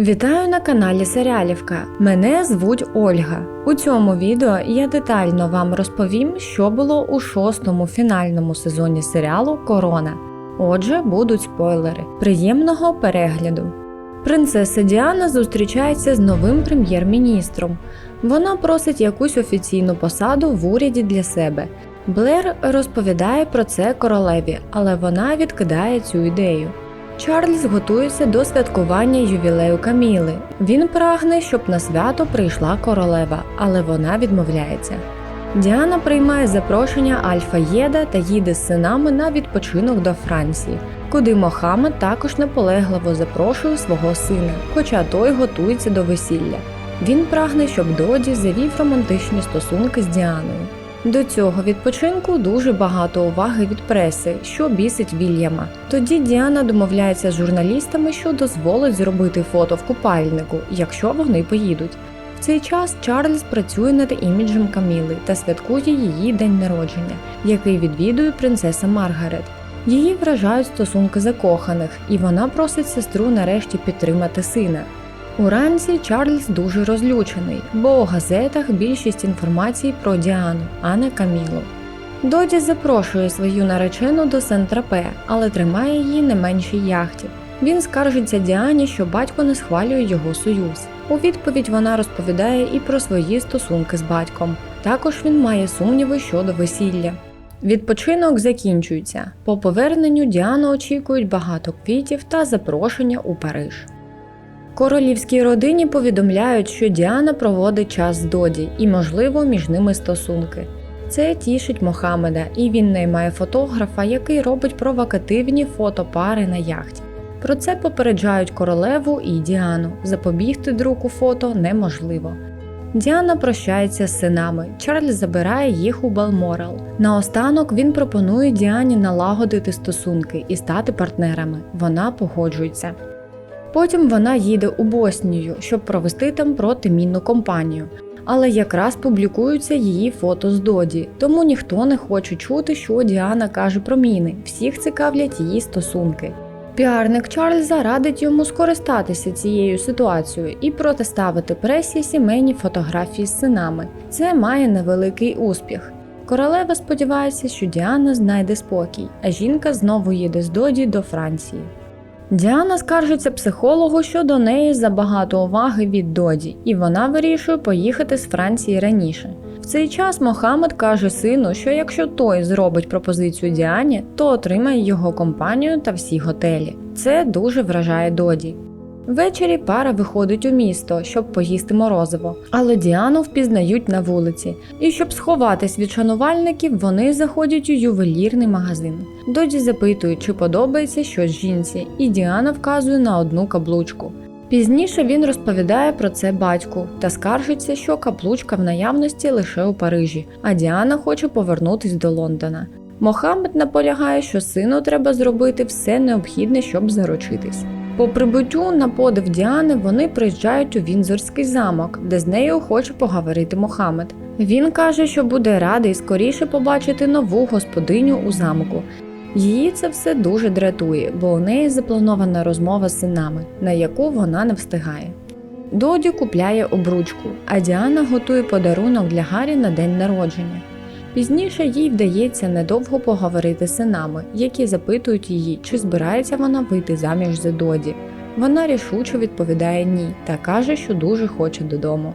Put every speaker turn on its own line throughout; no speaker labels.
Вітаю на каналі Серіалівка. Мене звуть Ольга. У цьому відео я детально вам розповім, що було у шостому фінальному сезоні серіалу Корона. Отже, будуть спойлери. Приємного перегляду. Принцеса Діана зустрічається з новим прем'єр-міністром. Вона просить якусь офіційну посаду в уряді для себе. Блер розповідає про це королеві, але вона відкидає цю ідею. Чарльз готується до святкування ювілею Каміли. Він прагне, щоб на свято прийшла королева, але вона відмовляється. Діана приймає запрошення Альфа Єда та їде з синами на відпочинок до Франції, куди Мохамед також наполегливо запрошує свого сина, хоча той готується до весілля. Він прагне, щоб Доді завів романтичні стосунки з Діаною. До цього відпочинку дуже багато уваги від преси, що бісить Вільяма. Тоді Діана домовляється з журналістами, що дозволить зробити фото в купальнику, якщо вони поїдуть. В цей час Чарльз працює над іміджем Каміли та святкує її день народження, який відвідує принцеса Маргарет. Її вражають стосунки закоханих, і вона просить сестру нарешті підтримати сина. Уранці Чарльз дуже розлючений, бо у газетах більшість інформації про Діану, а не Камілу. Доді запрошує свою наречену до Сент-Тропе, але тримає її на меншій яхті. Він скаржиться Діані, що батько не схвалює його союз. У відповідь вона розповідає і про свої стосунки з батьком. Також він має сумніви щодо весілля. Відпочинок закінчується. По поверненню Діану очікують багато квітів та запрошення у Париж. Королівській родині повідомляють, що Діана проводить час з Доді і, можливо, між ними стосунки. Це тішить Мохамеда, і він наймає фотографа, який робить провокативні фотопари на яхті. Про це попереджають королеву і Діану. Запобігти друку фото неможливо. Діана прощається з синами. Чарльз забирає їх у Балморал. Наостанок він пропонує Діані налагодити стосунки і стати партнерами. Вона погоджується. Потім вона їде у Боснію, щоб провести там протимінну кампанію. Але якраз публікуються її фото з Доді, тому ніхто не хоче чути, що Діана каже про міни. Всіх цікавлять її стосунки. Піарник Чарльза радить йому скористатися цією ситуацією і протиставити пресі сімейні фотографії з синами. Це має невеликий успіх. Королева сподівається, що Діана знайде спокій, а жінка знову їде з Доді до Франції. Діана скаржиться психологу, що до неї забагато уваги від Доді, і вона вирішує поїхати з Франції раніше. В цей час Мохамед каже сину, що якщо той зробить пропозицію Діані, то отримає його компанію та всі готелі. Це дуже вражає Доді. Ввечері пара виходить у місто, щоб поїсти морозиво, але Діану впізнають на вулиці. І щоб сховатись від шанувальників, вони заходять у ювелірний магазин. Доді запитують, чи подобається щось жінці, і Діана вказує на одну каблучку. Пізніше він розповідає про це батьку та скаржиться, що каблучка в наявності лише у Парижі, а Діана хоче повернутись до Лондона. Мохамед наполягає, що сину треба зробити все необхідне, щоб заручитись. По прибуттю на подив Діани вони приїжджають у Вінзорський замок, де з нею хоче поговорити Мохамед. Він каже, що буде радий скоріше побачити нову господиню у замку. Її це все дуже дратує, бо у неї запланована розмова з синами, на яку вона не встигає. Доді купляє обручку, а Діана готує подарунок для Гаррі на день народження. Пізніше їй вдається недовго поговорити з синами, які запитують її, чи збирається вона вийти заміж за Доді. Вона рішуче відповідає ні та каже, що дуже хоче додому.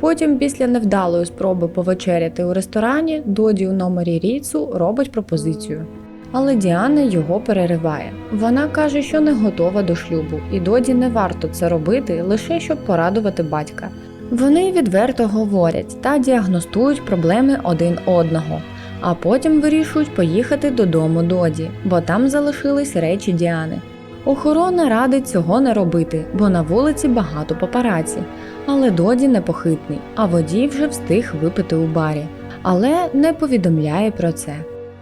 Потім, після невдалої спроби повечеряти у ресторані, Доді у номері Ріцу робить пропозицію. Але Діана його перериває. Вона каже, що не готова до шлюбу, і Доді не варто це робити лише щоб порадувати батька. Вони відверто говорять та діагностують проблеми один одного, а потім вирішують поїхати додому Доді, бо там залишились речі Діани. Охорона радить цього не робити, бо на вулиці багато папараці. Але Доді непохитний, а водій вже встиг випити у барі, але не повідомляє про це.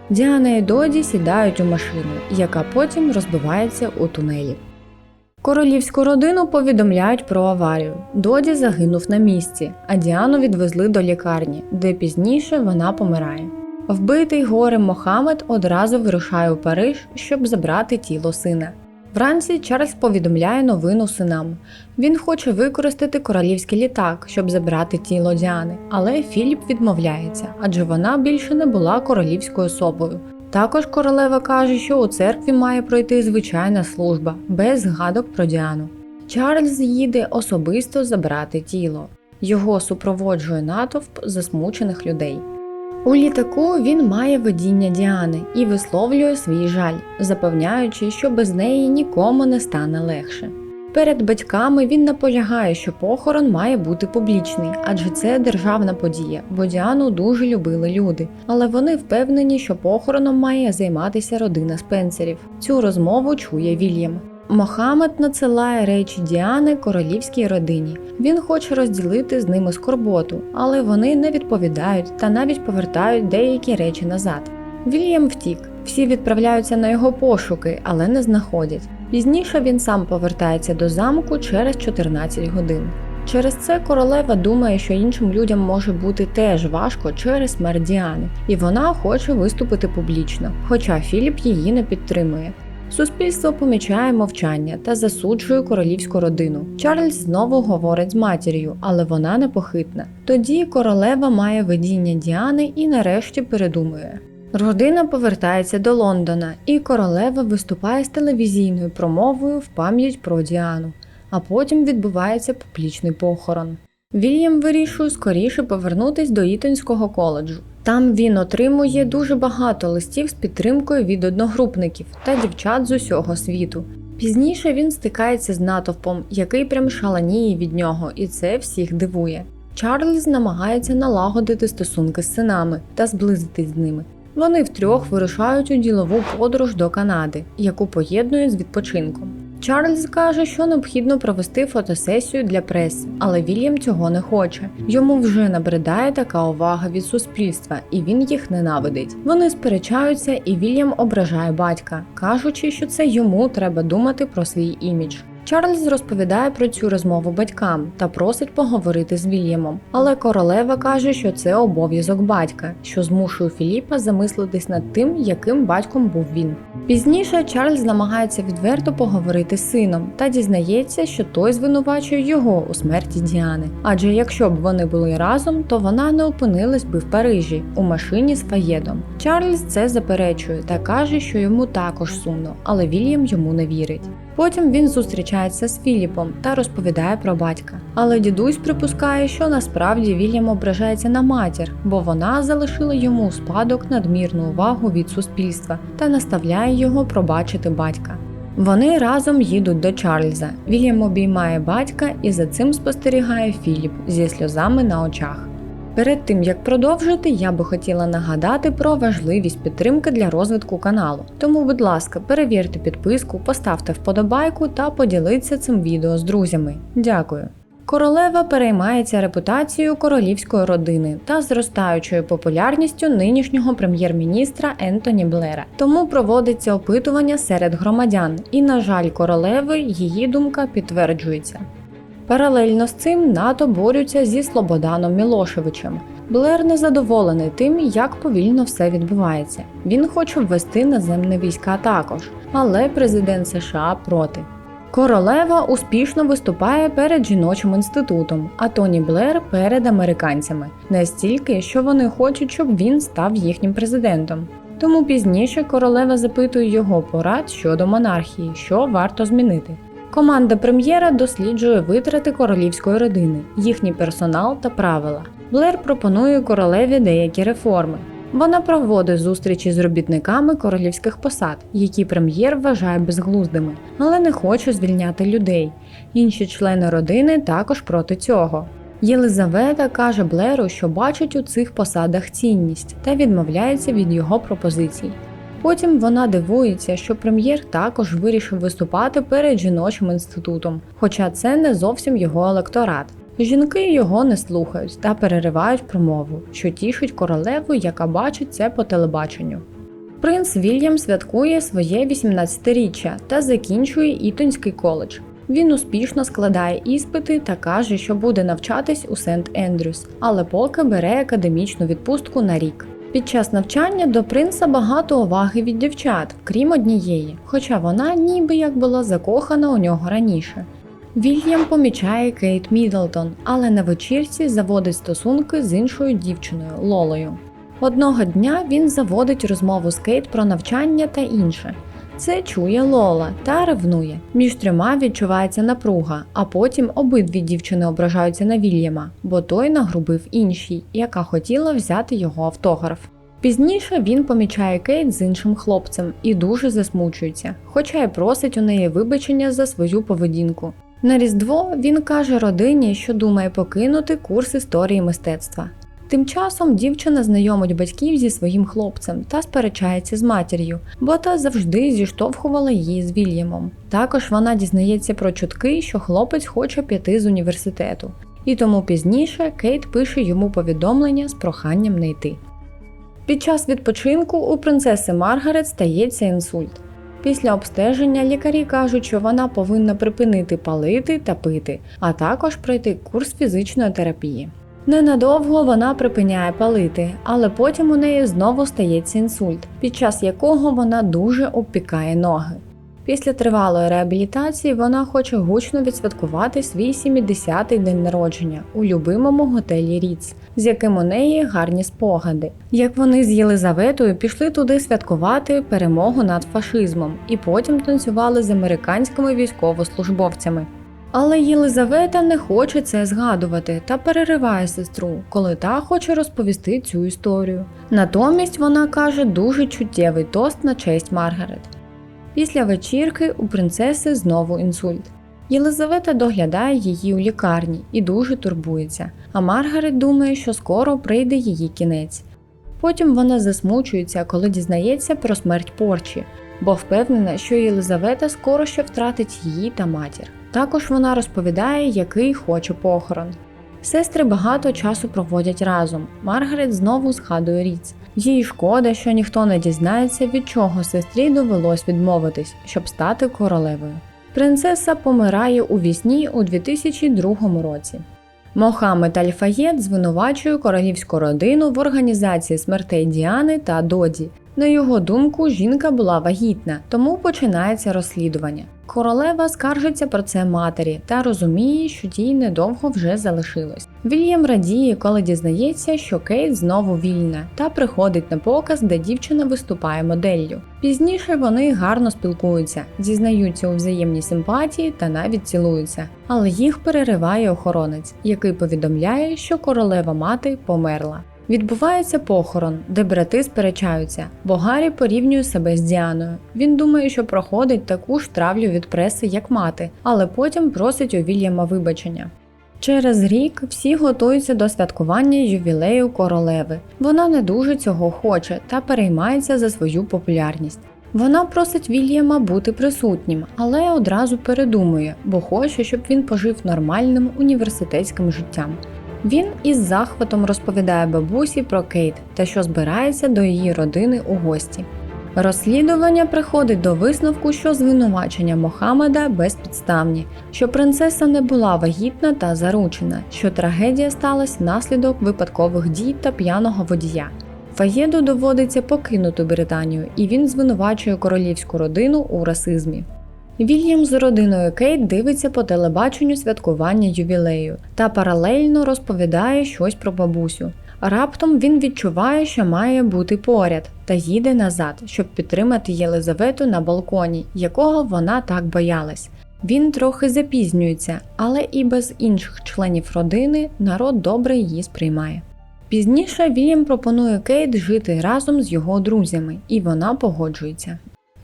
Діана і Доді сідають у машину, яка потім розбивається у тунелі. Королівську родину повідомляють про аварію. Доді загинув на місці, а Діану відвезли до лікарні, де пізніше вона помирає. Вбитий горем Мохамед одразу вирушає у Париж, щоб забрати тіло сина. Вранці Чарльз повідомляє новину синам. Він хоче використати королівський літак, щоб забрати тіло Діани, але Філіп відмовляється, адже вона більше не була королівською особою. Також королева каже, що у церкві має пройти звичайна служба, без згадок про Діану. Чарльз їде особисто забрати тіло. Його супроводжує натовп засмучених людей. У літаку він має видіння Діани і висловлює свій жаль, запевняючи, що без неї нікому не стане легше. Перед батьками він наполягає, що похорон має бути публічний, адже це державна подія, бо Діану дуже любили люди. Але вони впевнені, що похороном має займатися родина Спенсерів. Цю розмову чує Вільям. Мохамед надсилає речі Діани королівській родині. Він хоче розділити з ними скорботу, але вони не відповідають та навіть повертають деякі речі назад. Вільям втік. Всі відправляються на його пошуки, але не знаходять. Пізніше він сам повертається до замку через 14 годин. Через це королева думає, що іншим людям може бути теж важко через смерть Діани, і вона хоче виступити публічно, хоча Філіп її не підтримує. Суспільство помічає мовчання та засуджує королівську родину. Чарльз знову говорить з матір'ю, але вона непохитна. Тоді королева має видіння Діани і нарешті передумує. Родина повертається до Лондона, і королева виступає з телевізійною промовою в пам'ять про Діану, а потім відбувається публічний похорон. Вільям вирішує скоріше повернутись до Ітонського коледжу. Там він отримує дуже багато листів з підтримкою від одногрупників та дівчат з усього світу. Пізніше він стикається з натовпом, який прям шаленіє від нього, і це всіх дивує. Чарльз намагається налагодити стосунки з синами та зблизитись з ними. Вони втрьох вирушають у ділову подорож до Канади, яку поєднують з відпочинком. Чарльз каже, що необхідно провести фотосесію для преси, але Вільям цього не хоче. Йому вже набридає така увага від суспільства, і він їх ненавидить. Вони сперечаються, і Вільям ображає батька, кажучи, що це йому треба думати про свій імідж. Чарльз розповідає про цю розмову батькам та просить поговорити з Вільямом. Але королева каже, що це обов'язок батька, що змушує Філіпа замислитись над тим, яким батьком був він. Пізніше Чарльз намагається відверто поговорити з сином та дізнається, що той звинувачує його у смерті Діани. Адже якщо б вони були разом, то вона не опинилась би в Парижі у машині з Фаєдом. Чарльз це заперечує та каже, що йому також сумно, але Вільям йому не вірить. Потім він зустрічається з Філіпом та розповідає про батька. Але дідусь припускає, що насправді Вільям ображається на матір, бо вона залишила йому у спадок надмірну увагу від суспільства та наставляє його пробачити батька. Вони разом їдуть до Чарльза. Вільям обіймає батька і за цим спостерігає Філіп зі сльозами на очах. Перед тим як продовжити, я би хотіла нагадати про важливість підтримки для розвитку каналу. Тому, будь ласка, перевірте підписку, поставте вподобайку та поділіться цим відео з друзями. Дякую. Королева переймається репутацією королівської родини та зростаючою популярністю нинішнього прем'єр-міністра Ентоні Блера. Тому проводиться опитування серед громадян, і, на жаль, королеви її думка підтверджується. Паралельно з цим НАТО борються зі Слободаном Мілошевичем. Блер незадоволений тим, як повільно все відбувається. Він хоче ввести наземні війська також, але президент США проти. Королева успішно виступає перед жіночим інститутом, а Тоні Блер перед американцями, настільки, що вони хочуть, щоб він став їхнім президентом. Тому пізніше королева запитує його порад щодо монархії, що варто змінити. Команда прем'єра досліджує витрати королівської родини, їхній персонал та правила. Блер пропонує королеві деякі реформи. Вона проводить зустрічі з робітниками королівських посад, які прем'єр вважає безглуздими, але не хоче звільняти людей. Інші члени родини також проти цього. Єлизавета каже Блеру, що бачить у цих посадах цінність та відмовляється від його пропозицій. Потім вона дивується, що прем'єр також вирішив виступати перед жіночим інститутом, хоча це не зовсім його електорат. Жінки його не слухають та переривають промову, що тішить королеву, яка бачить це по телебаченню. Принц Вільям святкує своє 18-річчя та закінчує Ітонський коледж. Він успішно складає іспити та каже, що буде навчатись у Сент Ендрюс, але поки бере академічну відпустку на рік. Під час навчання до принца багато уваги від дівчат, крім однієї, хоча вона ніби як була закохана у нього раніше. Вільям помічає Кейт Мідлтон, але на вечірці заводить стосунки з іншою дівчиною Лолою. Одного дня він заводить розмову з Кейт про навчання та інше. Це чує Лола та ревнує. Між трьома відчувається напруга, а потім обидві дівчини ображаються на Вільяма, бо той нагрубив іншій, яка хотіла взяти його автограф. Пізніше він помічає Кейт з іншим хлопцем і дуже засмучується, хоча й просить у неї вибачення за свою поведінку. На Різдво він каже родині, що думає покинути курс історії мистецтва. Тим часом дівчина знайомить батьків зі своїм хлопцем та сперечається з матір'ю, бо та завжди зіштовхувала її з Вільямом. Також вона дізнається про чутки, що хлопець хоче піти з університету, і тому пізніше Кейт пише йому повідомлення з проханням не йти. Під час відпочинку у принцеси Маргарет стається інсульт. Після обстеження лікарі кажуть, що вона повинна припинити палити та пити, а також пройти курс фізичної терапії. Ненадовго вона припиняє палити, але потім у неї знову стається інсульт, під час якого вона дуже обпікає ноги. Після тривалої реабілітації вона хоче гучно відсвяткувати свій 70-й день народження у любимому готелі Ріц, з яким у неї гарні спогади. Як вони з Єлизаветою пішли туди святкувати перемогу над фашизмом і потім танцювали з американськими військовослужбовцями. Але Єлизавета не хоче це згадувати та перериває сестру, коли та хоче розповісти цю історію. Натомість вона каже дуже чуттєвий тост на честь Маргарет. Після вечірки у принцеси знову інсульт. Єлизавета доглядає її у лікарні і дуже турбується, а Маргарет думає, що скоро прийде її кінець. Потім вона засмучується, коли дізнається про смерть Порчі, бо впевнена, що Єлизавета скоро ще втратить її та матір. Також вона розповідає, який хоче похорон. Сестри багато часу проводять разом. Маргарет знову згадує Ріц. Їй шкода, що ніхто не дізнається, від чого сестрі довелось відмовитись, щоб стати королевою. Принцеса помирає у вісні у 2002 році. Мохамед Аль-Фаєд звинувачує королівську родину в організації смертей Діани та Доді. На його думку, жінка була вагітна, тому починається розслідування. Королева скаржиться про це матері та розуміє, що тій недовго вже залишилось. Вільям радіє, коли дізнається, що Кейт знову вільна, та приходить на показ, де дівчина виступає моделлю. Пізніше вони гарно спілкуються, зізнаються у взаємній симпатії та навіть цілуються. Але їх перериває охоронець, який повідомляє, що королева мати померла. Відбувається похорон, де брати сперечаються, бо Гаррі порівнює себе з Діаною. Він думає, що проходить таку ж травлю від преси, як мати, але потім просить у Вільяма вибачення. Через рік всі готуються до святкування ювілею королеви. Вона не дуже цього хоче та переймається за свою популярність. Вона просить Вільяма бути присутнім, але одразу передумує, бо хоче, щоб він пожив нормальним університетським життям. Він із захватом розповідає бабусі про Кейт та що збирається до її родини у гості. Розслідування приходить до висновку, що звинувачення Мохамеда безпідставні, що принцеса не була вагітна та заручена, що трагедія сталася внаслідок випадкових дій та п'яного водія. Фаєду доводиться покинути Британію, і він звинувачує королівську родину у расизмі. Вільям з родиною Кейт дивиться по телебаченню святкування ювілею та паралельно розповідає щось про бабусю. Раптом він відчуває, що має бути поряд, та їде назад, щоб підтримати Єлизавету на балконі, якого вона так боялась. Він трохи запізнюється, але і без інших членів родини народ добре її сприймає. Пізніше Вільям пропонує Кейт жити разом з його друзями, і вона погоджується.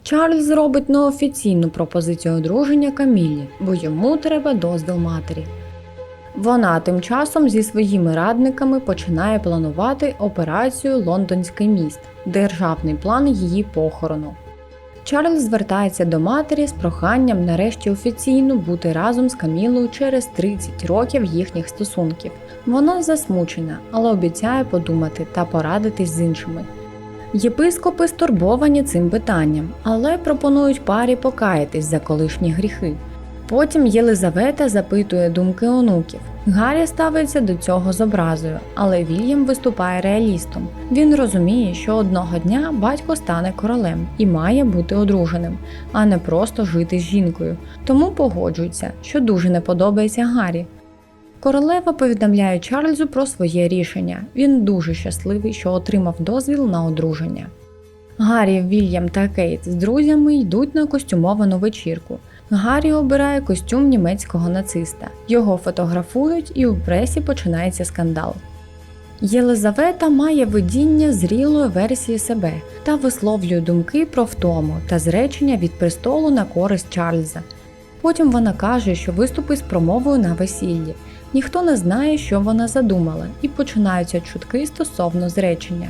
Чарльз робить неофіційну пропозицію одруження Камілі, бо йому треба дозвіл матері. Вона тим часом зі своїми радниками починає планувати операцію Лондонський міст, державний план її похорону. Чарльз звертається до матері з проханням нарешті офіційно бути разом з Камілою через 30 років їхніх стосунків. Вона засмучена, але обіцяє подумати та порадитись з іншими. Єпископи стурбовані цим питанням, але пропонують парі покаятись за колишні гріхи. Потім Єлизавета запитує думки онуків. Гаррі ставиться до цього з образою, але Вільям виступає реалістом. Він розуміє, що одного дня батько стане королем і має бути одруженим, а не просто жити з жінкою. Тому погоджується, що дуже не подобається Гаррі. Королева повідомляє Чарльзу про своє рішення. Він дуже щасливий, що отримав дозвіл на одруження. Гаррі, Вільям та Кейт з друзями йдуть на костюмовану вечірку. Гаррі обирає костюм німецького нациста. Його фотографують і у пресі починається скандал. Єлизавета має видіння зрілої версії себе та висловлює думки про втому та зречення від престолу на користь Чарльза. Потім вона каже, що виступить з промовою на весіллі. Ніхто не знає, що вона задумала, і починаються чутки стосовно зречення.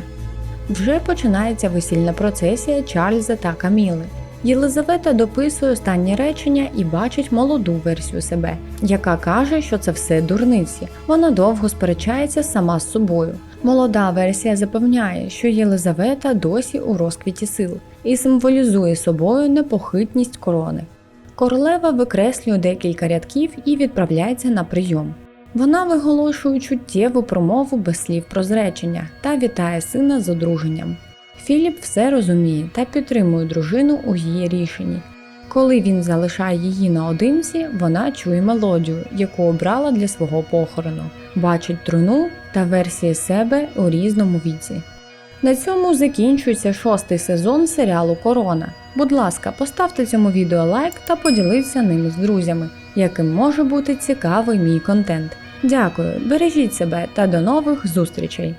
Вже починається весільна процесія Чарльза та Каміли. Єлизавета дописує останнє речення і бачить молоду версію себе, яка каже, що це все дурниці. Вона довго сперечається сама з собою. Молода версія запевняє, що Єлизавета досі у розквіті сил і символізує собою непохитність корони. Королева викреслює декілька рядків і відправляється на прийом. Вона виголошує чуттєву промову без слів про зречення та вітає сина з одруженням. Філіп все розуміє та підтримує дружину у її рішенні. Коли він залишає її наодинці, вона чує мелодію, яку обрала для свого похорону, бачить труну та версії себе у різному віці. На цьому закінчується шостий сезон серіалу Корона. Будь ласка, поставте цьому відео лайк та поділіться ним з друзями, яким може бути цікавий мій контент. Дякую, бережіть себе та до нових зустрічей!